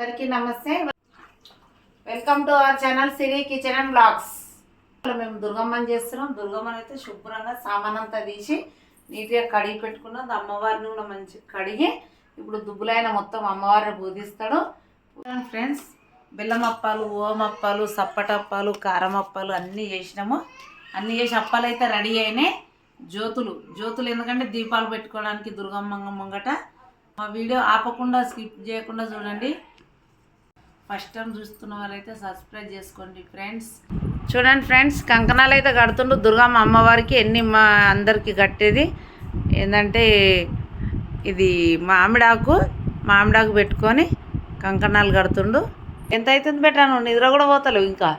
అందరికీ నమస్తే. Welcome to our channel Siri kitchen and blogs మేము దుర్గమ్మని చేస్తున్నాం. దుర్గమ్మని అయితే శుభ్రంగా సామానంతా తీసి నీట్గా కడిగి పెట్టుకున్నాం. అమ్మవారిని కూడా మంచి కడిగి ఇప్పుడు దుబ్బులైన మొత్తం అమ్మవారిని బోధిస్తాడు ఫ్రెండ్స్ బెల్లం అప్పాలు ఓం అప్పాలు సప్పటప్పాలు కారం అప్పాలు అన్నీ చేసినాము. అన్నీ చేసి అప్పాలు అయితే రెడీ అయినాయి. జ్యోతులు జ్యోతులు ఎందుకంటే దీపాలు పెట్టుకోవడానికి దుర్గమ్మ ముంగట. మా వీడియో ఆపకుండా స్కిప్ చేయకుండా చూడండి. ఫస్ట్ టైం చూస్తున్న వాళ్ళైతే సబ్స్క్రైబ్ చేసుకోండి ఫ్రెండ్స్. చూడండి ఫ్రెండ్స్ కంకణాలు అయితే కడుతుండ్రు. దుర్గమ్మ అమ్మవారికి ఎన్ని మా అందరికి కట్టేది. ఏంటంటే ఇది మామిడాకు మామిడాకు పెట్టుకొని కంకణాలు కడుతుండు ఎంత అవుతుంది పెట్టాను నిద్ర కూడా పోతలేవు ఇంకా.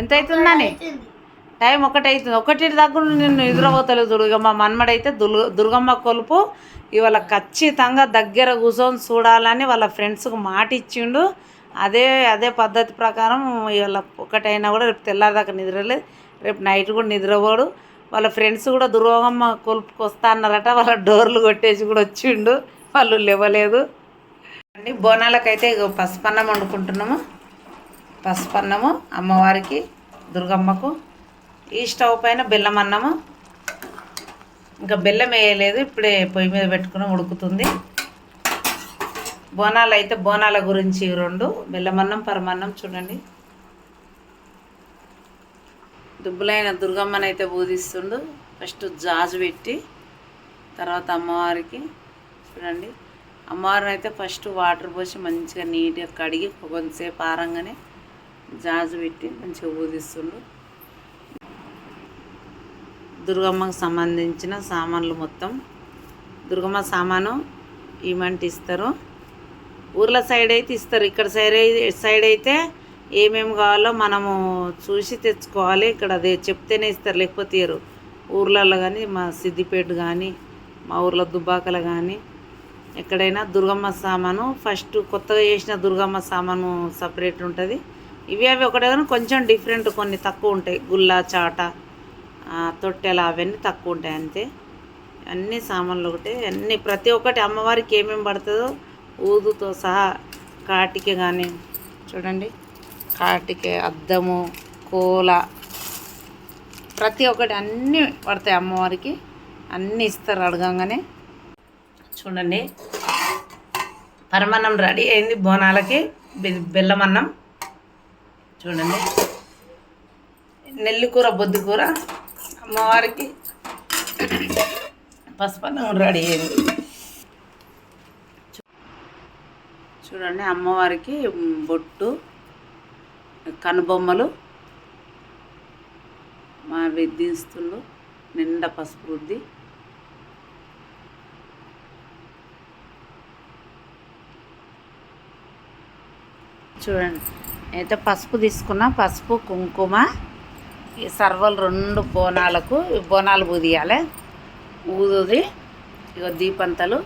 ఎంత అవుతుందని టైం ఒకటి అవుతుంది ఒకటి దగ్గర నిన్ను ఎదురవతలేదు చూడు. మా మన్మడైతే దుర్గ దుర్గమ్మ కొలుపు ఇవాళ ఖచ్చితంగా దగ్గర కూర్చొని చూడాలని వాళ్ళ ఫ్రెండ్స్కి మాట ఇచ్చిండు అదే అదే పద్ధతి ప్రకారం ఇవాళ ఒకటైనా కూడా రేపు తెల్లారిదాకా నిద్రలేదు రేపు నైట్ కూడా నిద్రపోడు. వాళ్ళ ఫ్రెండ్స్ కూడా దుర్గమ్మ కొలుపుకి వస్తా అన్నారట. వాళ్ళ డోర్లు కొట్టేసి కూడా వచ్చిండు. వాళ్ళు లేవలేదు. అండి బోనాలకైతే ఇగో పసుపన్నం వండుకుంటున్నాము. పసుపన్నము అమ్మవారికి దుర్గమ్మకు. ఈ స్టవ్ పైన బెల్లం అన్నము. ఇంకా బెల్లం వేయలేదు ఇప్పుడే పొయ్యి మీద పెట్టుకుని ఉడుకుతుంది. బోనాలు అయితే బోనాల గురించి రెండు. బెల్లమన్నం పరమన్నం చూడండి. దుబ్బులైన దుర్గమ్మనైతే అయితే ఫస్ట్ జాజు పెట్టి తర్వాత అమ్మవారికి చూడండి. అమ్మవారిని అయితే ఫస్ట్ వాటర్ పోసి మంచిగా నీట్గా కడిగి కొంతసేపు ఆరంగానే జాజు పెట్టి మంచిగా బోధిస్తుండు. దుర్గమ్మకు సంబంధించిన సామాన్లు మొత్తం. దుర్గమ్మ సామాను ఇమంటి ఇస్తారు. ఊర్ల సైడ్ అయితే ఇస్తారు. ఇక్కడ సైడ్ సైడ్ అయితే ఏమేమి కావాలో మనము చూసి తెచ్చుకోవాలి. ఇక్కడ అదే చెప్తేనే ఇస్తారు. లేకపోతే ఇరు ఊర్లలో కానీ మా సిద్దిపేట కానీ మా ఊర్లో దుబ్బాకలు కానీ ఎక్కడైనా దుర్గమ్మ సామాను ఫస్ట్ కొత్తగా చేసిన దుర్గమ్మ సామాను సపరేట్ ఉంటుంది. ఇవి అవి ఒకటే కానీ కొంచెం డిఫరెంట్ కొన్ని తక్కువ ఉంటాయి. గుల్లా చాట తొట్టెలు అవన్నీ తక్కువ ఉంటాయి అంతే. అన్ని సామాన్లు ఒకటే అన్ని ప్రతి ఒక్కటి అమ్మవారికి ఏమేమి పడుతుందో ఊదుతో సహా కాటికి కానీ చూడండి. కాటికి అద్దము కోల ప్రతి ఒక్కటి అన్నీ పడతాయి అమ్మవారికి. అన్నీ ఇస్తారు అడగంగానే. చూడండి. పరమన్నం రెడీ అయింది బోనాలకి. బెల్లమన్నం చూడండి. నెల్లికూర బొద్దుకూర. అమ్మవారికి పసుపన్నం రెడీ అయింది. చూడండి అమ్మవారికి బొట్టు కనుబొమ్మలు మా విద్యుస్తులు నిండా పసుపు రుద్ది. చూడండి అయితే పసుపు తీసుకున్నా పసుపు కుంకుమ ఈ సర్వలు రెండు బోనాలకు బోనాలు ఊదియాలి. ఊదుది. ఇగో దీపంతలు.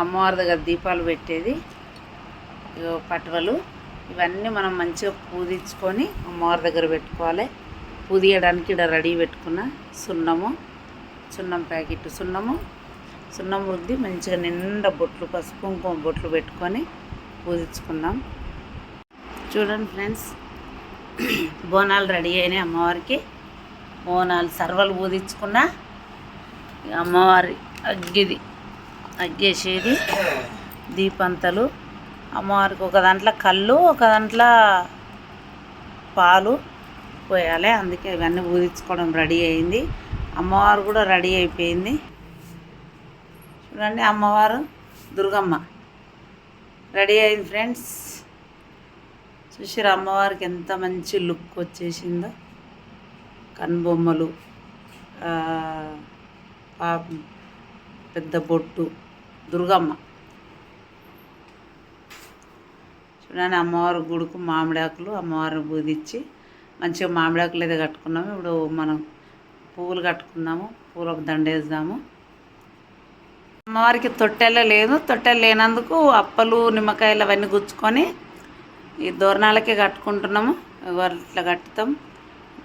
అమ్మవారి దగ్గర దీపాలు పెట్టేది. ఇగో పటవలు. ఇవన్నీ మనం మంచిగా పూజించుకొని అమ్మవారి దగ్గర పెట్టుకోవాలి. పూదియడానికి ఇక్కడ రెడీ పెట్టుకున్న సున్నము సున్నం ప్యాకెట్ సున్నము. సున్నం రుద్ది మంచిగా నిండా బొట్లు పసుపు కుంకుమ బొట్లు పెట్టుకొని పూజించుకున్నాం. చూడండి ఫ్రెండ్స్ బోనాలు రెడీ అయినాయి అమ్మవారికి. బోనాలు సర్వలు ఊదించుకున్న ఇక అమ్మవారి అగ్గిది అగ్గేసేది దీపంతలు. అమ్మవారికి ఒక దాంట్లో కళ్ళు ఒక దాంట్లో పాలు పోయాలి. అందుకే ఇవన్నీ ఊదించుకోవడం రెడీ అయింది. అమ్మవారు కూడా రెడీ అయిపోయింది. చూడండి అమ్మవారు దుర్గమ్మ. రెడీ అయింది ఫ్రెండ్స్. చూసారు అమ్మవారికి ఎంత మంచి లుక్ వచ్చేసిందో. కనుబొమ్మలు పెద్ద బొట్టు దుర్గమ్మ. చూడండి అమ్మవారి గుడుకు మామిడాకులు అమ్మవారిని బూదిచ్చి మంచిగా మామిడాకులు అయితే కట్టుకున్నాము. ఇప్పుడు మనం పువ్వులు కట్టుకున్నాము పూలకు దండేద్దాము అమ్మవారికి తొట్టెల లేదు. తొట్టెలు లేనందుకు అప్పలు నిమ్మకాయలు అవన్నీ గుచ్చుకొని ఈ దోరణాలకే కట్టుకుంటున్నాము. ఇవాళ ఇట్లా కట్టుతాం.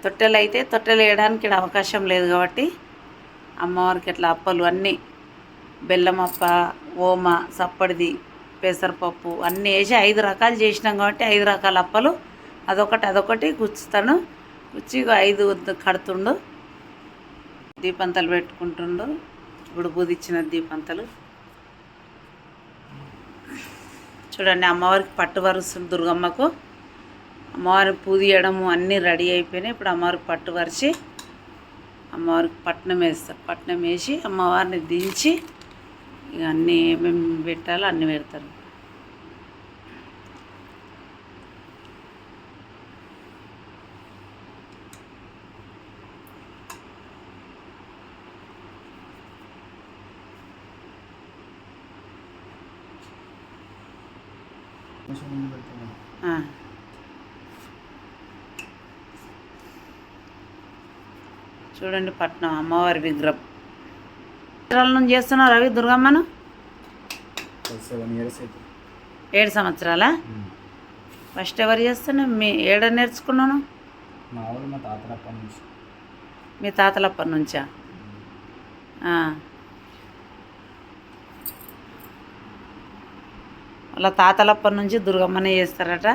తొట్టెలు అయితే తొట్టెలు వేయడానికి ఇక్కడ అవకాశం లేదు కాబట్టి అమ్మవారికి ఇట్లా అప్పలు అన్నీ బెల్లమప్ప ఓమ సప్పడిది పెసరపప్పు అన్నీ వేసి ఐదు రకాలు చేసినాం కాబట్టి ఐదు రకాల అప్పలు. అదొకటి అదొకటి గుచ్చుతాను గుచ్చి ఐదు కడుతుండు. దీపంతలు పెట్టుకుంటుండు. ఇప్పుడు బుదిచ్చిన దీపంతలు. చూడండి అమ్మవారికి పట్టు వరుస్తుంది దుర్గమ్మకు. అమ్మవారికి పూదియడము అన్నీ రెడీ అయిపోయినాయి. ఇప్పుడు అమ్మవారికి పట్టు వరిచి అమ్మవారికి పట్నం వేస్తారు పట్నం వేసి అమ్మవారిని దించి ఇక అన్నీ ఏమేమి పెట్టాలో అన్నీ పెడతారు కొంచెం ముందు పెడుతున్నాను ఆ. చూడండి పట్నం అమ్మవారి విగ్రహం. సంవత్సరాల నుంచి చేస్తున్నారు అవి దుర్గమ్మను? ఏడు సంవత్సరాలా? ఫస్ట్ ఎవరు చేస్తున్నావు మీ ఏడ నేర్చుకున్నాను? మా తాతలప్పటి నుంచి. వాళ్ళ తాతలప్పటి నుంచి దుర్గమ్మనే చేస్తారట.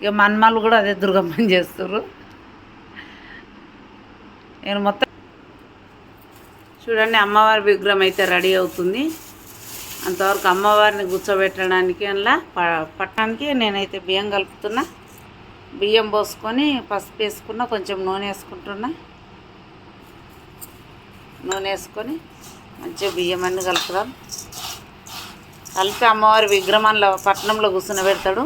ఇక మన్మాలు కూడా అదే దుర్గమ్మని చేస్తారు నేను మొత్తం చూడండి అమ్మవారి విగ్రహం అయితే రెడీ అవుతుంది. అంతవరకు అమ్మవారిని కూర్చోబెట్టడానికి అలా పట్టడానికి నేనైతే బియ్యం కలుపుతున్నా. బియ్యం పోసుకొని పసుపు వేసుకున్నా కొంచెం నూనె వేసుకుంటున్నా. నూనె వేసుకొని మంచిగా బియ్యం అన్ని కలుపుదాం. కలిపి అమ్మవారి విగ్రహంలో పట్టణంలో కూర్చుని పెడతాడు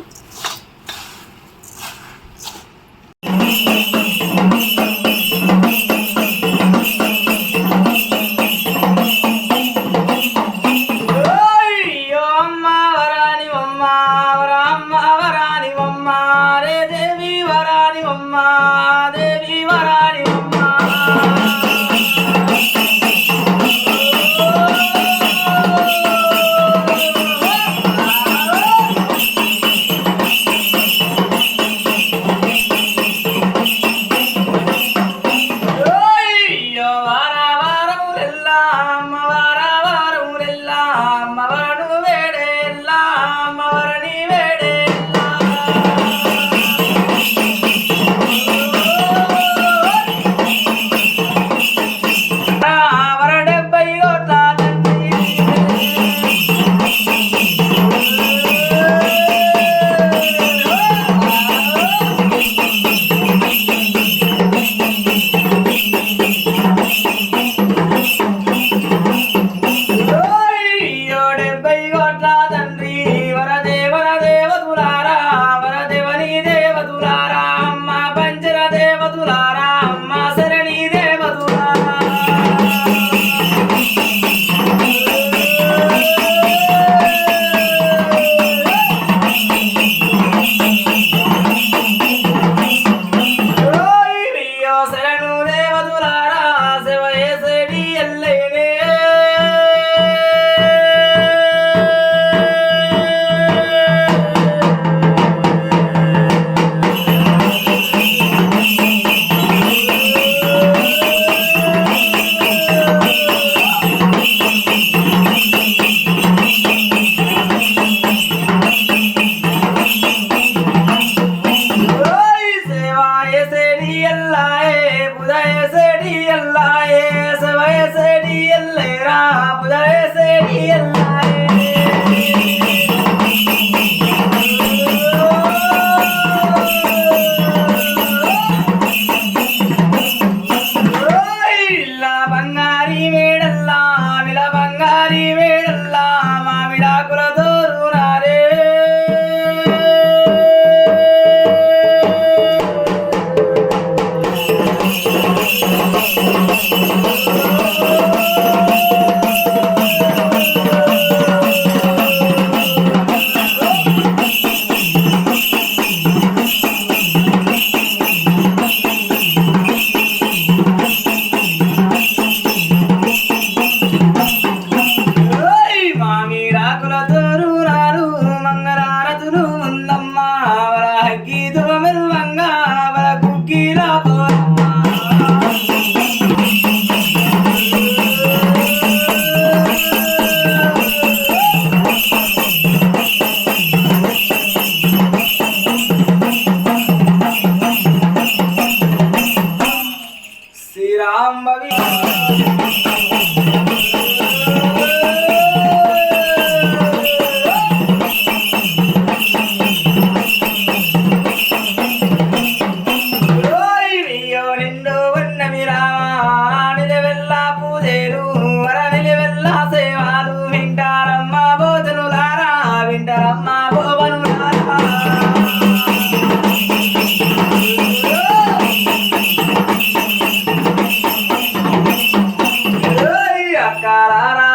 I got it.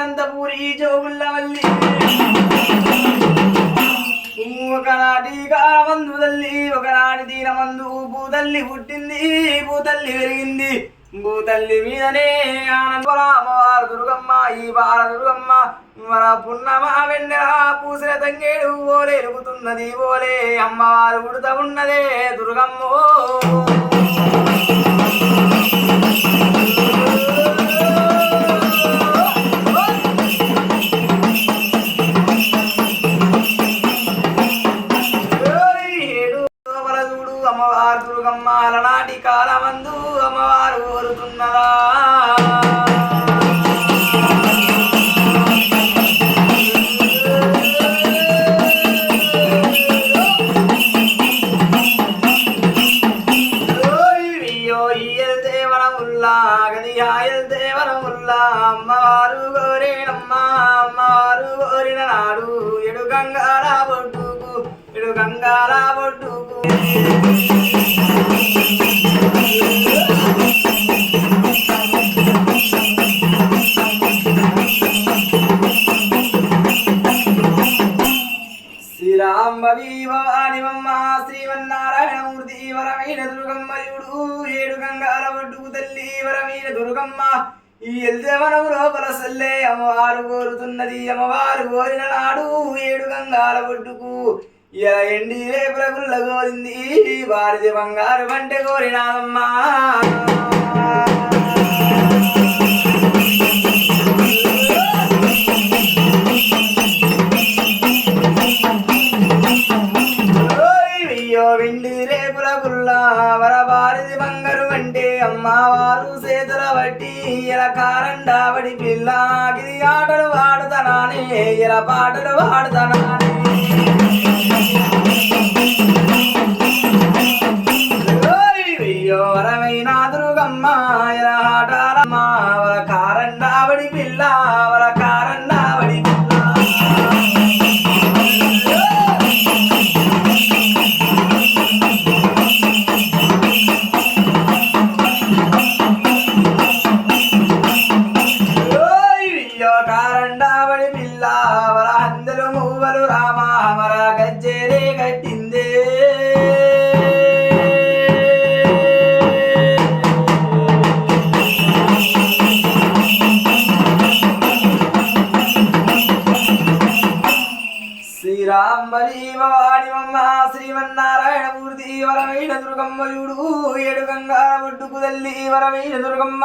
అనంతపూరి జగతి నందపూరి జోగుల్లవల్లి ఒకనాటి తల్లి ఒకనాటి దీనమందు భూతల్లి పుట్టింది భూతల్లి పెరిగింది. భూతల్లి మీదనే ఆనందపర అమ్మవారు దుర్గమ్మ ఈ బాల దుర్గమ్మ. మన పున్నమ వెన్నెలా పూసిన తంగేడు ఓలే ఎరుగుతున్నది ఓలే. అమ్మవారు ఉడత ఉన్నదే దుర్గమ్మో. అమ్మవారు దుర్గమ్మ అలనాటి కాలమందు అమ్మవారు కోరుతున్నదా అమ్మవారు కోరేనమ్మ అమ్మవారు కోరిన నాడు ఎడు గంగాల బొట్టుకు ఎడు గంగాల బొట్టుకు వరమైన దుర్గమ్మ ఈ ఎల్దేవనం లోపల సల్లే అమ్మవారు కోరుతున్నది. అమ్మవారు కోరిన నాడు ఏడు గంగాల ఒడ్డుకు ఇలా ఎండి రేపుల గుల్ల కోరింది భారతి బంగారు వంట కోరినాదమ్మా పిల్ల గిరి ఆటలు వాడుతానానే ఇలా పాటలు వాడుతానానే వరమైన దుర్గమ్మయుడు ఏడు గంగా ఒడ్డుకు తల్లి వరమైన దుర్గమ్మ.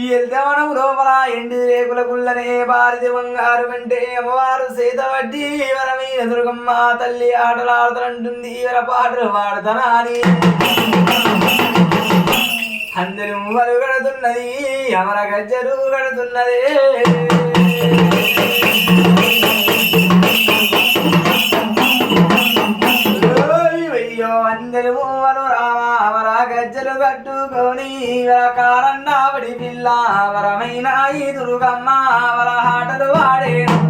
ఈ ఎల్దవనం లోపల ఎండి రేకుల గుల్లనే భారతి బంగారు కంటే అమ్మవారు సీత వడ్డి. వరమైన దుర్గమ్మ తల్లి ఆటలాడుతానంటుంది వర పాటలు పాడుతానా అని అందరి మువ్వలు కడుతున్నది అమర గజ్జలు కడుతున్నదే. కారన్నావడి పిల్ల వరమైన ఈ దుర్గమ్మ వరహాటలు వాడేను.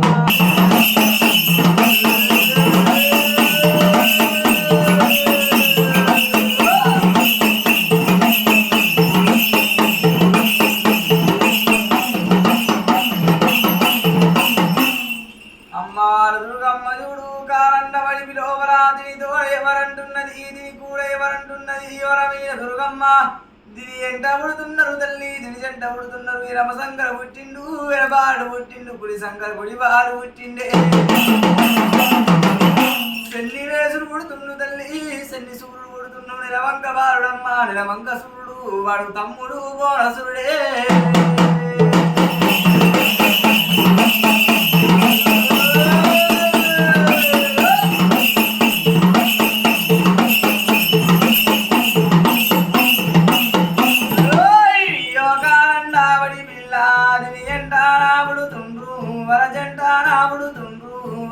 శంకర్ గుడి వారు పుట్టిండే సెన్ని వేసుడు పుడుతుండు తల్లి సెన్ని సూర్యుడు పుడుతుండు నిలవంక వారుడమ్మ నిలవంక సూర్యుడు వాడు తమ్ముడు బోనసురుడే.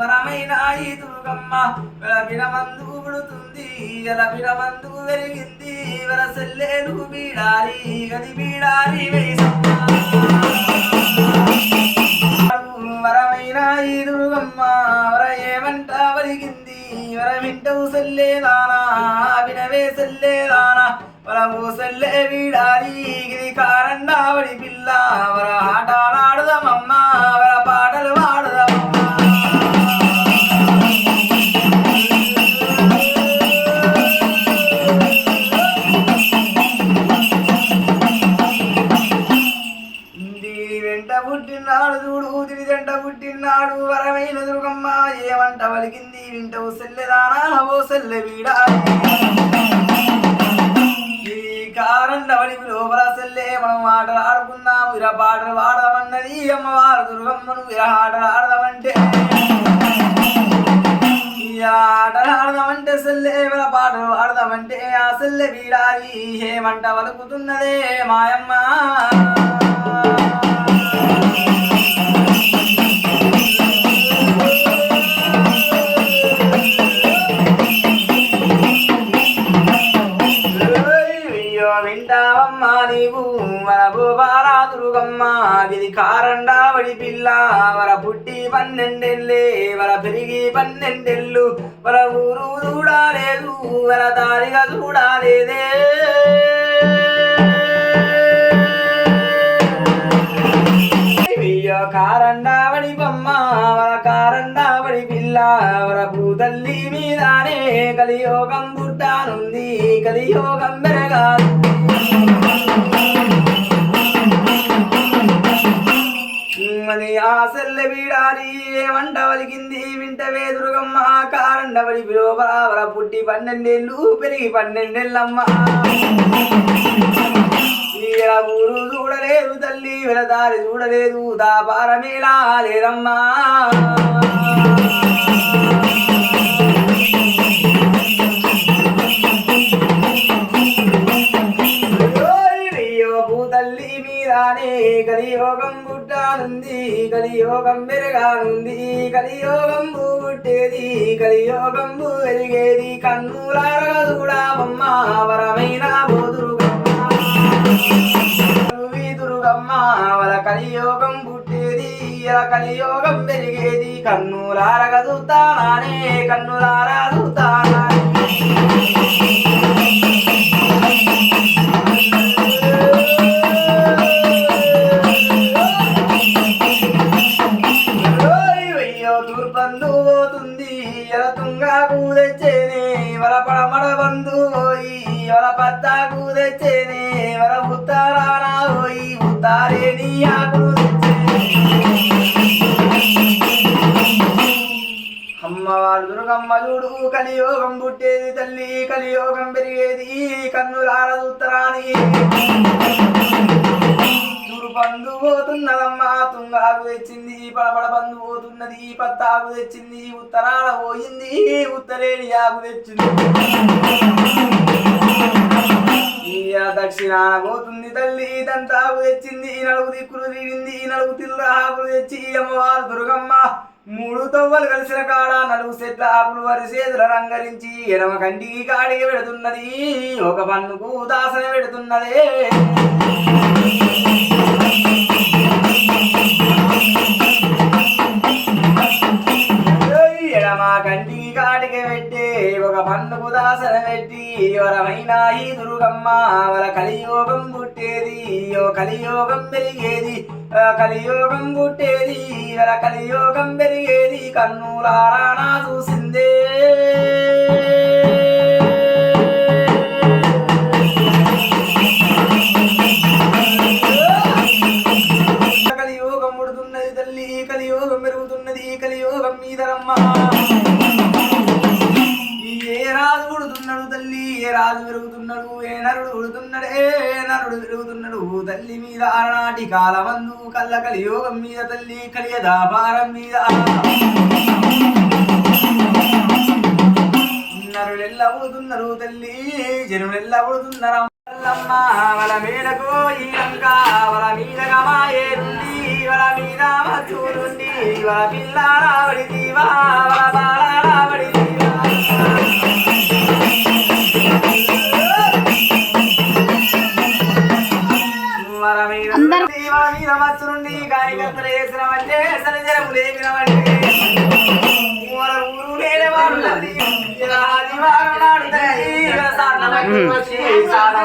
సుందరమైన ఈ దుర్గమ్మ వెలబిన మందు పుడుతుంది ఎలబిన మందు వెలిగింది వరసెల్లేలు బీడారి గది బీడారి వరమైన ఈ దుర్గమ్మ వర ఏమంట వలిగింది వర వింటవు సెల్లేదానా వినవే సెల్లేదానా వరము సెల్లే వీడారి గిరి కారండావడి పిల్ల వర ఆటలాడుదామమ్మ వర పాటలు పాడుదామమ్మ. పలికింది వింటవు సెల్లెదానా ఓ సెల్లె వీడా. ఈ కారండ లోపల సెల్లే మనం ఆటలు ఆడుకుందాం ఇర పాటలు పాడమన్నది అమ్మవారు దుర్గమ్మను ఇర ఆటలు ఆడదామంటే. ఆటలు ఆడదామంటే సెల్లే ఇర పాటలు ఆడదామంటే ఆ సెల్లె వీడాలి ఏమంట వలుకుతున్నదే మాయమ్మ. దుర్గమ్మ ఇది కారండావడి పిల్ల. వర పుట్టి పన్నెండెళ్ళే వర పెరిగి పన్నెండెళ్ళు. వర ఊరు చూడాలేదు వర దారిగా చూడాలేదే. కారండావడి బొమ్మ వర కారండావడి పిల్ల. వర భూతల్లి మీదానే కలియోగం పుట్టానుంది కలియోగం పెరగా మరి ఆ సెల్లె వీడాలి ఏమంట వలిగింది? వింట వేదురుగమ్మ కారండవడి విలోబరావర పుట్టి పన్నెండేళ్ళు పెరిగి పన్నెండేళ్ళమ్మ. ఊరు చూడలేదు తల్లి వెలదారి చూడలేదు దాపారమేలా లేదమ్మా. తల్లి అయ్యో మీరానే కలియోగం పుట్టానుంది కలియోగం పెరగానుంది కలియోగం పుట్టేది కలియోగం వెలిగేది కన్నులారా చూడమమ్మ వరమైన బోదురుగమ్మ దుర్గమ్మ. వల కలియోగం పుట్టేది ఇలా కలియోగం పెరిగేది. కన్నులారగ చూస్తానానే కన్నులారా చూస్తానానే అమ్మవారు చూడు కలియోగం పుట్టేది తల్లి కలియోగం పెరిగేది కన్నులార ఉత్తరాని చూడు పండు పోతున్నదమ్మా తుంగాకు తెచ్చింది పడపడ పందు పోతున్నది పత్తాకు తెచ్చింది ఉత్తరాల పోయింది ఉత్తరేడి ఆకు తెచ్చింది దక్షిణాన పోతుంది తల్లి దంతాకు తెచ్చింది నలుగు దిక్కులు తిరిగింది నలుగు తిల్ల ఆకులు తెచ్చి అమ్మవారు దుర్గమ్మ. మూడు తవ్వలు కలిసిన కాడ నలుగు సెట్ల ఆకులు వరిసేతుల రంగరించి ఎడమ కంటికి కాడికి పెడుతున్నది. ఒక పన్నుకు దాసన పెడుతున్నదే. ఎడమ కంటికి కాటికి పెట్టి ఒక పన్నుకు దాసన పెట్టి వరమైన ఈ దుర్గమ్మ వర కలియోగం పుట్టేది ఓ కలియోగం పెరిగేది. కలియోగం పుట్టేది కలియోగం పెరిగేది కన్నులారా చూసిందే. తిరుగుతున్నాడు. తల్లి మీద అరనాటి కాలమందు కళ్ళ కలియోగం మీద తల్లి కలియదా భారం మీద. నరులెల్లబడుతున్నారు తల్లి జనులెల్లబడుతున్నారు అమ్మ. వల మేడకు ఈ లంక మీద రావడి దీవా వల బాల రావడి దీవా. వస్తు కార్యకర్తలు చేసినామంటే అసలు జనం ఊరు నాడు సాధన వచ్చి సాధన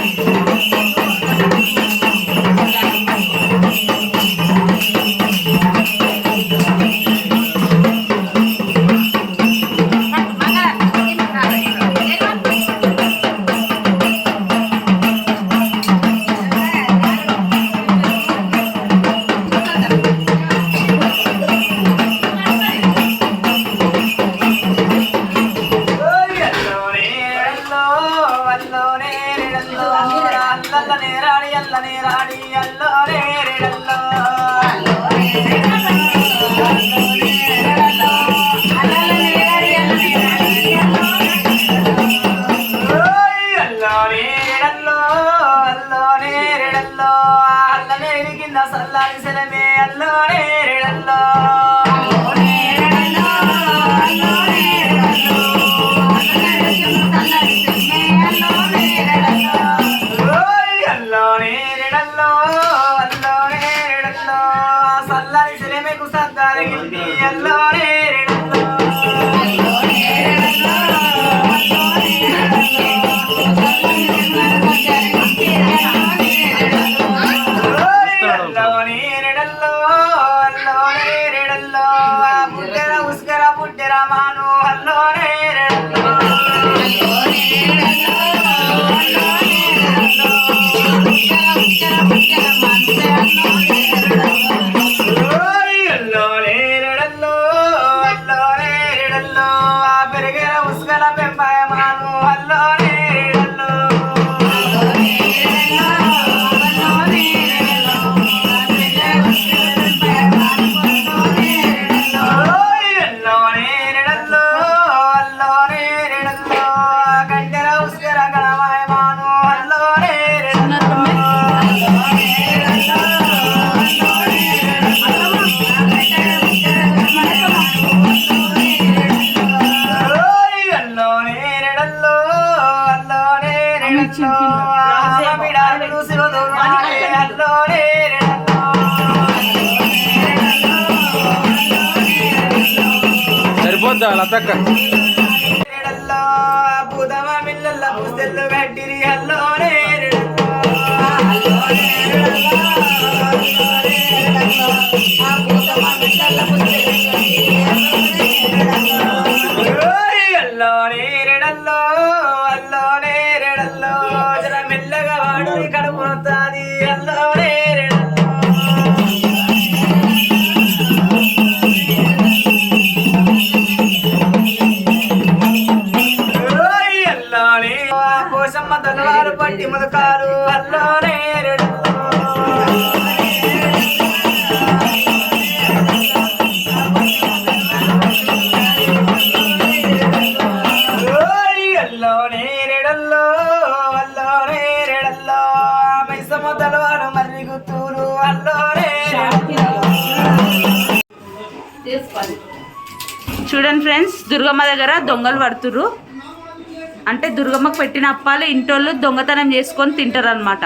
అక్క అల్లో నేరడల్లో. అల్లో నేరడల్లో జర మెల్లగా వాడు కడుపుతాది అల్లో నేరడ చూడండి ఫ్రెండ్స్ దుర్గమ్మ దగ్గర దొంగలు పడుతురు అంటే దుర్గమ్మకు పెట్టిన అప్పాలు ఇంటోళ్ళు దొంగతనం చేసుకొని తింటారు అనమాట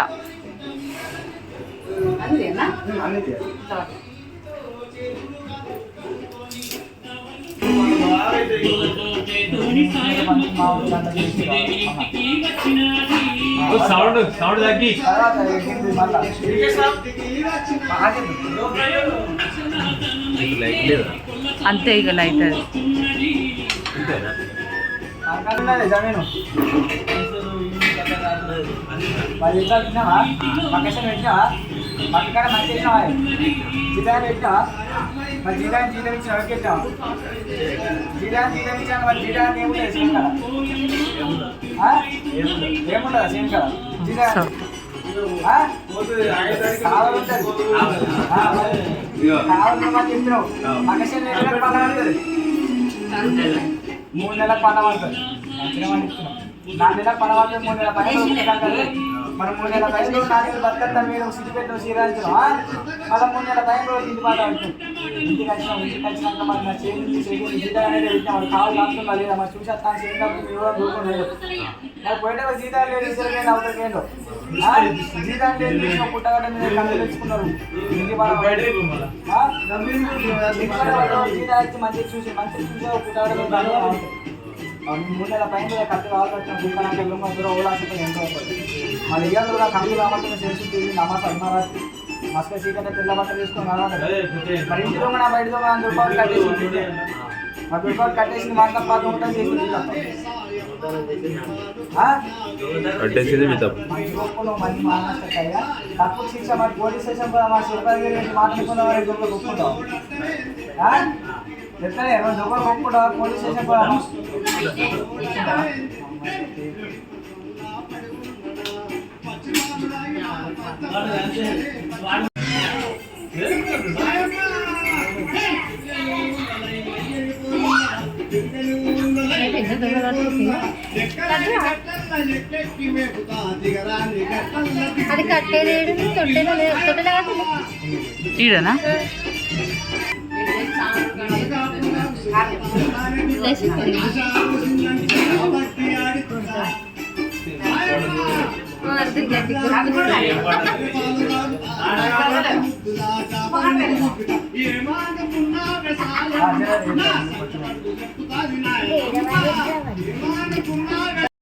సౌండ్ సౌండ్ తగ్గి. లైక్ లేదా? అంతే ఇక లైట్ అది. ఏముంటుంది సేమ్ కదా మూడు నెలల పండుగ పడుతుంది నాలుగు నెలల పడుతుంది మూడు నెలల పైన ఉంటాం మూడు నెలల పైన నాలుగు బతుకత్తా మీరు మళ్ళీ మూడు నెలల పైన రోజు ఇంటి పాట ఇంటికి వచ్చినాం ఇంటికి వచ్చినాక మరి నా చేతి చేతి అనేది పెట్టినా మరి కావాలి కాకుండా లేదా మరి చూసి వస్తాను చేసినప్పుడు మీరు కూడా దూరం పోయేటప్పుడు జీతాలు లేదు సరే లేదు అవతలకి పుట్టగడ్డ మీద కళ్ళు తెచ్చుకున్నారు. మంచిగా చూసి మంచిగా చూసి ఒక పుట్టగడ్డ మీద మూడు నెలల పైన మీద కట్టు కావాలి కట్టిన దుకాణానికి అందరూ ఎంతో మళ్ళీ ఇయ్యాలి కూడా కళ్ళు రామంటే చేసి తిరిగి నమాజ్ అన్నారాత్రి మస్క చీకటి తెల్ల బట్టలు రావాలి. మరి ఇంటి దొంగ నా బయట వంద రూపాయలు కట్టేసి మా రూపాయలు కట్టేసి మాట పాత ఉంటుంది చేసి ఆ? కట్టేసింది మీ తప్పు తప్పు శిక్ష మరి పోలీస్ స్టేషన్ కూడా మా శివగారి మాట్లాడుకున్న వారి దొంగ గొప్పకుంటాం చెప్తానే రెండు దొంగలు గొప్పకుంటావా పోలీస్ స్టేషన్ కూడా అది కట్టేది తొట్టెలో తొట్టెలో ఈడనా? అర్థం గట్టి ఆ, జర-